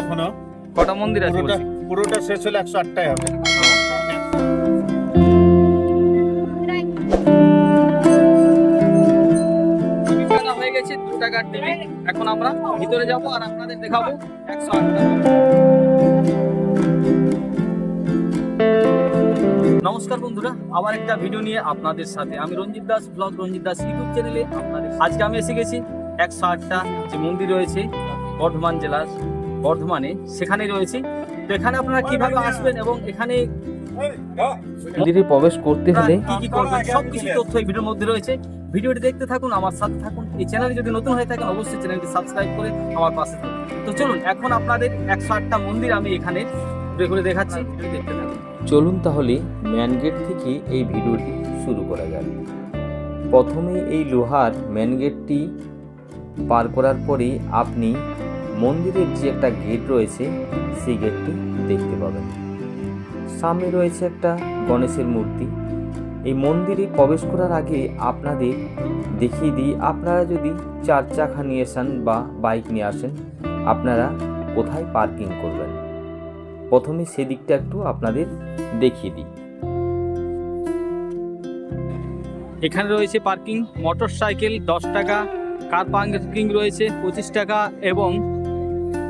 এখনও। কটা মন্দির আছে পুরোটা পুরোটা শেষ হলে একশো আটটাই হবে। হয়ে গেছে দু টাকার টিভি এখন আমরা ভিতরে যাব আর আপনাদের দেখাবো একশো আটটা। নমস্কার বন্ধুরা আবার একটা ভিডিও নিয়ে আপনাদের সাথে। আমি রঞ্জিত দাস ব্লগ রঞ্জিত দাস ইউটিউব চ্যানেলে আপনাদের আজকে আমি এসে গেছি একশো আটটা যে মন্দির রয়েছে বর্ধমান জেলার বর্ধমানে সেখানে রয়েছে। তো এখানে আপনারা কীভাবে আসবেন এবং এখানে মন্দিরে প্রবেশ করতে হলে কি কি করবেন সব কিছু তথ্য এই ভিডিওর মধ্যে রয়েছে। ভিডিওটি দেখতে থাকুন আমার সাথে থাকুন। এই চ্যানেলে যদি নতুন হয়ে থাকেন অবশ্যই চ্যানেলটি সাবস্ক্রাইব করে আমার পাশে থাকুন। তো চলুন এখন আপনাদের একশো আটটা মন্দির আমি এখানে ঘুরে ঘুরে দেখাচ্ছি। দেখতে চলুন তাহলে ম্যান গেট থেকে এই ভিডিওটি শুরু করা যাক। প্রথমে এই লোহার ম্যান গেটটি পার করার পরে আপনি মন্দিরের যে একটা গেট রয়েছে, সেই গেটটি দেখতে পাবেন। সামনে রয়েছে একটা গণেশের মূর্তি। এই মন্দিরে প্রবেশ করার আগে আপনাদের দেখিয়ে দিই, আপনারা যদি চার চাকা নিয়ে আসেন বা বাইক নিয়ে আসেন, আপনারা কোথায় পার্কিং করবেন? প্রথমে সেদিকটা একটু আপনাদের দেখিয়ে দিই। এখানে রয়েছে পার্কিং মোটর সাইকেল দশ টাকা কার পার্কিং রয়েছে পঁচিশ টাকা এবং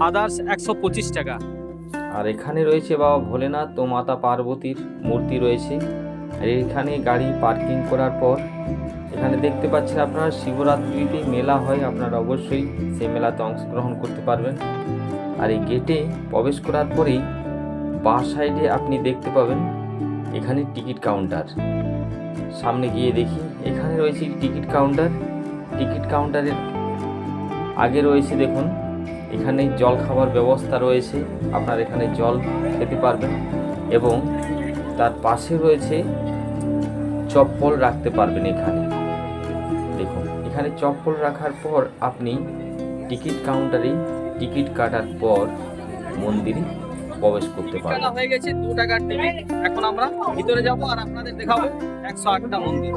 আদার্স একশো পঁচিশ টাকা। আর এখানে রয়েছে বাবা ভোলেনাথ ও মাতা পার্বতীর মূর্তি রয়েছে। আর এখানে গাড়ি পার্কিং করার পর এখানে দেখতে পাচ্ছেন আপনারা শিবরাত্রিতে মেলা হয় আপনারা অবশ্যই সেই মেলাতে অংশগ্রহণ করতে পারবেন। আর এই গেটে প্রবেশ করার পরেই বাঁ সাইডে আপনি দেখতে পাবেন এখানে টিকিট কাউন্টার। সামনে গিয়ে দেখি, এখানে রয়েছে টিকিট কাউন্টার। টিকিট কাউন্টারের আগে রয়েছে দেখুন, এখানে জল খাবার ব্যবস্থা রয়েছে, আপনার এখানে জল খেতে পারবেন এবং তার পাশে রয়েছে চপ্পল রাখতে পারবেন এখানে। দেখুন, এখানে চপ্পল রাখার পর আপনি টিকিট কাউন্টারে টিকিট কাটার পর মন্দিরে প্রবেশ করতে পারবেন হয়ে গেছে দু টাকার টিভি এখন আমরা ভিতরে যাব আর আপনাদের দেখাবো একশো আটটা মন্দির।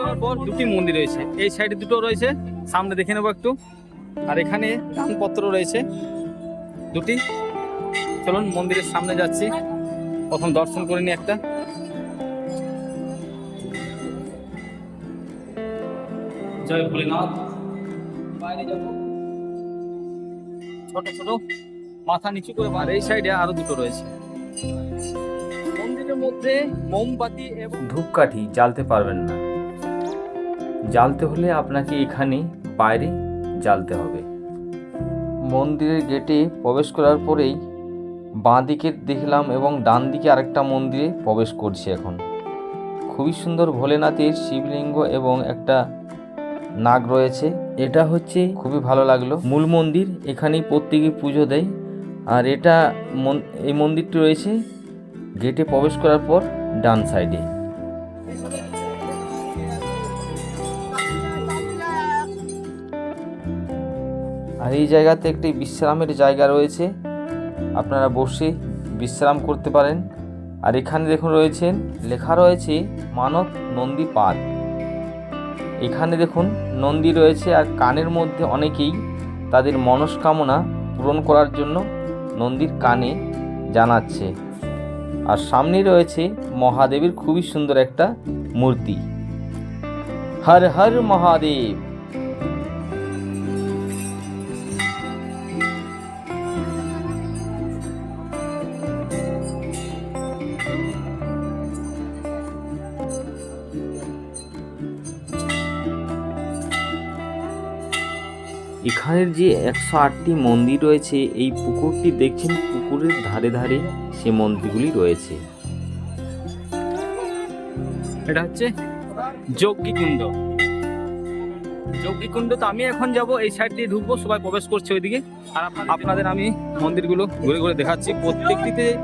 তারপর দুটি মন্দির রয়েছে। এই সাইডে দুটো রয়েছে সামনে দেখে নেব একটু। আর এখানে দানপত্র রয়েছে দুটি। চলুন মন্দিরের সামনে যাচ্ছি। প্রথম দর্শন করে নি একটা। জয় ভোলেনাথ। বাইরে যাব। ছোট ছোট। মাথা নিচু করে আর এই সাইডে আরও দুটো রয়েছে। মন্দিরের মধ্যে মোমবাতি এবং ধূপকাঠি জ্বালতে পারবেন না। জ্বালতে হলে আপনাকে এখানে বাইরে জ্বালতে হবে। মন্দিরের গেটে প্রবেশ করার পরেই বাঁ দিকে দেখলাম এবং ডান দিকে আরেকটা মন্দিরে প্রবেশ করছি এখন। খুবই সুন্দর ভোলেনাথের শিবলিঙ্গ এবং একটা নাগ রয়েছে। এটা হচ্ছে খুবই ভালো লাগল। মূল মন্দির এখানেই প্রত্যেকে পুজো দেয়। আর এটা এই মন্দিরটি রয়েছে গেটে প্রবেশ করার পর ডান সাইডে আর এই জায়গাতে একটি বিশ্রামের জায়গা রয়েছে। আপনারা বসে বিশ্রাম করতে পারেন। আর এখানে দেখুন রয়েছেন, লেখা রয়েছে মানব নন্দী পার্ক এখানে দেখুন নন্দী রয়েছে আর কানের মধ্যে অনেকেই তাদের মনস্কামনা পূরণ করার জন্য নন্দীর কানে জানাচ্ছে। আর সামনে রয়েছে মহাদেবের খুবই সুন্দর একটা মূর্তি। হর হর মহাদেব। এখানের যে একশো আটটি মন্দির রয়েছে, এই পুকুরটি দেখছেন পুকুরের ধারে ধারে সে মন্দিরগুলি রয়েছে। এটা হচ্ছে যজ্ঞিকুণ্ড। যজ্ঞিকুণ্ড তো আমি এখন যাব, এই সাইড দিয়ে ঢুকবো, সবাই প্রবেশ করছে ওইদিকে। আর আপনাদের- আপনাদের আমি মন্দিরগুলো ঘুরে ঘুরে দেখাচ্ছি। প্রত্যেকটিতে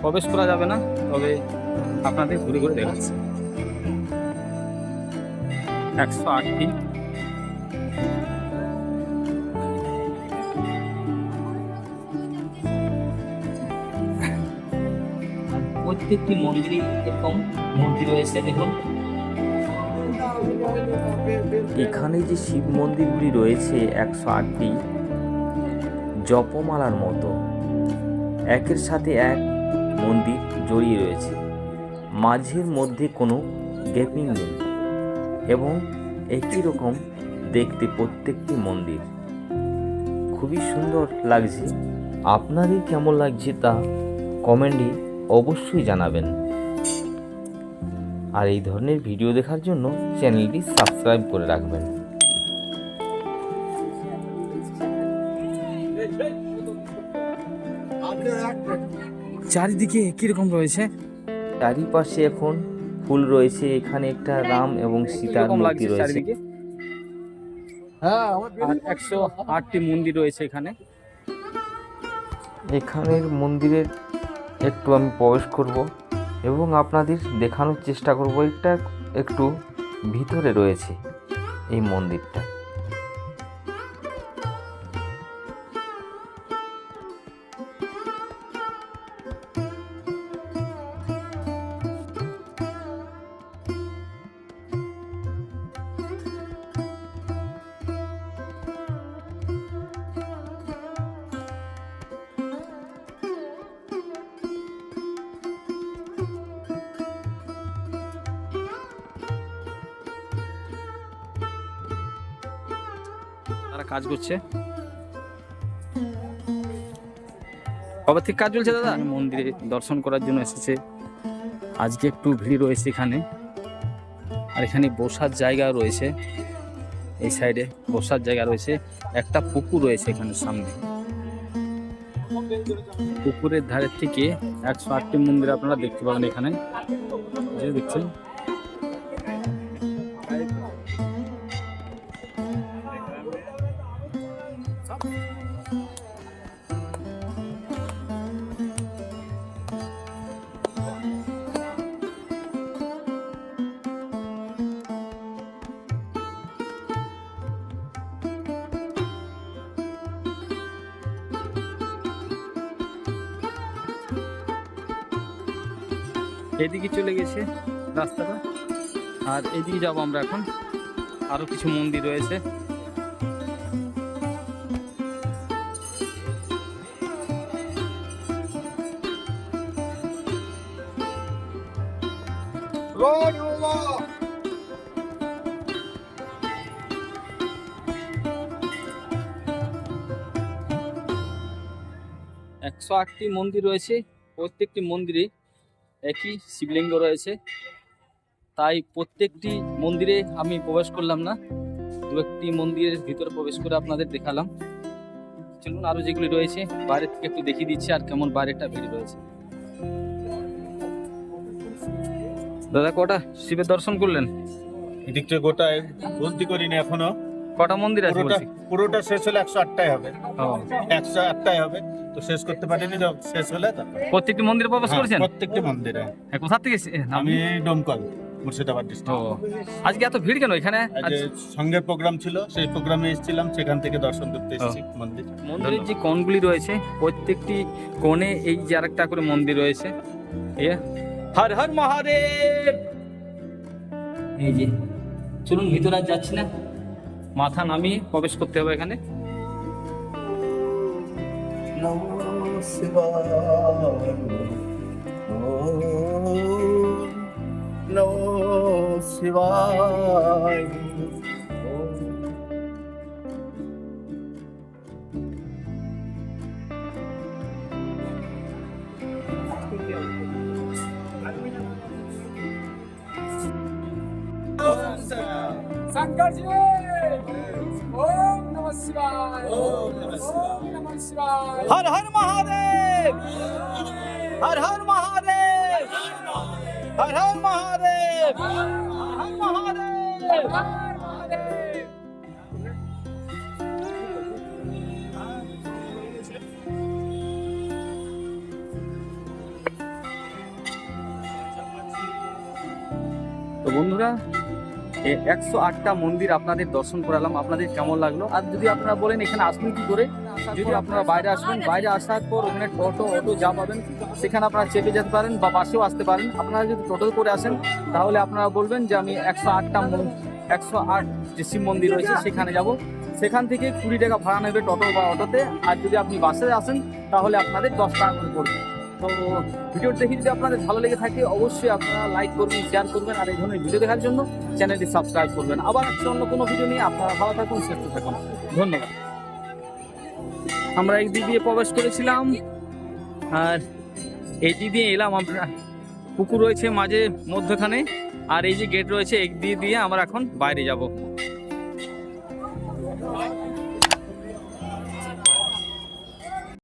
প্রবেশ করা যাবে না, তবে আপনাদের ঘুরে ঘুরে দেখাচ্ছি। একশো আটটি প্রত্যেকটি মন্দিরে এরকম মূর্তি রয়েছে, দেখুন। এখানে যে শিব মন্দিরগুলি রয়েছে একশো আটটি জপমালার মতো, একের সাথে এক মন্দির জড়িয়ে রয়েছে। মাঝের মধ্যে কোনো গ্যাপিং নেই এবং একই রকম দেখতে প্রত্যেকটি মন্দির। খুবই সুন্দর লাগছে। আপনাদের কেমন লাগছে তা কমেন্টে অবশ্যই জানাবেন। আর এই ধরনের ভিডিও দেখার জন্য চ্যানেলটি সাবস্ক্রাইব করে রাখবেন। চারিদিকে কীরকম রয়েছে? চারিপাশে এখন ফুল রয়েছে এখানে একটা রাম এবং সীতার মূর্তি রয়েছে। আর একশো আটটি মন্দির রয়েছে এখানে। এখানের মন্দিরের একটু আমি প্রবেশ করব এবং আপনাদের দেখানোর চেষ্টা করব। এটা একটু ভিতরে রয়েছে এই মন্দিরটা। তারা কাজ করছে। কবে থেকে কাজ চলছে দাদা? মন্দিরে দর্শন করার জন্য এসেছে। আজকে একটু ভিড় রয়েছে এখানে। আর এখানে বসার জায়গা রয়েছে। এই সাইডে বসার জায়গা রয়েছে। একটা পুকুর রয়েছে এখানে সামনে। পুকুরের ধারের থেকে একশো আটটি মন্দির আপনারা দেখতে পাবেন এখানে। যে দেখছেন? এদিকে চলে গেছে রাস্তাটা। আর এদিকে যাব আমরা এখন। আরও কিছু মন্দির রয়েছে। একশো আটটি মন্দির রয়েছে। প্রত্যেকটি মন্দিরে একই শিবলিঙ্গ রয়েছে। তাই প্রত্যেকটি মন্দিরে আমি প্রবেশ করলাম না। দু একটি মন্দিরের ভিতরে প্রবেশ করে আপনাদের দেখালাম। চলুন আরও যেগুলি রয়েছে বাইরে থেকে একটু দেখিয়ে দিচ্ছি আর কেমন বাইরেটা ভিড় রয়েছে। দাদা, কটা? শিবের দর্শন করলেন? এদিকটা গোটায় বলতে করিনি এখনও। কটা মন্দির আছে পুরোটা বলছি? পুরোটা শেষ হলে একশো আটটাই হবে। ও, একশো আটটাই হবে। তো শেষ করতে পারিনি তো শেষ হলে তারপর। প্রত্যেকটি মন্দিরে প্রবেশ হ্যাঁ, করেছেন? প্রত্যেকটি মন্দিরে। হ্যাঁ, কোথা থেকে? আমি ডোমকল মুর্শিদাবাদ ও ডিস্ট্রিক্ট আজকে এত ভিড় কেন এখানে? আজ সঙ্গে প্রোগ্রাম ছিল সেই প্রোগ্রামে এসেছিলাম সেখান থেকে দর্শন করতে এসেছি মন্দির। মন্দিরের যে কোণগুলি রয়েছে প্রত্যেকটি কোণে এই যে আরেকটা করে মন্দির রয়েছে। এ। হর হর মহাদেব! এই যে চলুন ভিতরে যাচ্ছি না। মাথা নামিয়ে প্রবেশ করতে হবে এখানে। সাক্ষর हर हर महादेव हर हर महादेव हर हर महादेव हर महादेव तो बंधुरा একশো আটটা মন্দির আপনাদের দর্শন করালাম। আপনাদের কেমন লাগল? আর যদি আপনারা বলেন এখানে আসবেন কি করে, যদি আপনারা বাইরে আসবেন, বাইরে আসার পর ওখানে টোটো, অটো যা পাবেন, সেখানে আপনারা চেপে যেতে পারেন বা বাসেও আসতে পারেন। আপনারা যদি টোটো করে আসেন, তাহলে আপনারা বলবেন যে আমি একশো আটটা একশো আট যে শিব মন্দির রয়েছে, সেখানে যাব। সেখান থেকে কুড়ি টাকা ভাড়া নেবে টোটো বা অটোতে। আর যদি আপনি বাসে আসেন, তাহলে আপনাদের দশ টাকা করে পড়বে। তো ভিডিওটি দেখে যদি আপনাদের ভালো লেগে থাকে, অবশ্যই আপনারা লাইক করবেন শেয়ার করবেন, আর এই ধরনের ভিডিও দেখার জন্য চ্যানেলটি সাবস্ক্রাইব করবেন। আবার আসছে অন্য কোনো ভিডিও নিয়ে। আপনারা ভালো থাকুন, সুস্থ থাকুন। ধন্যবাদ। আমরা এই দিক দিয়ে প্রবেশ করেছিলাম, আর এই দিক দিয়ে এলাম আমরা। পুকুর রয়েছে মাঝে মধ্যখানে, আর এই যে গেট রয়েছে এই দিয়ে দিয়ে আমরা এখন বাইরে যাব।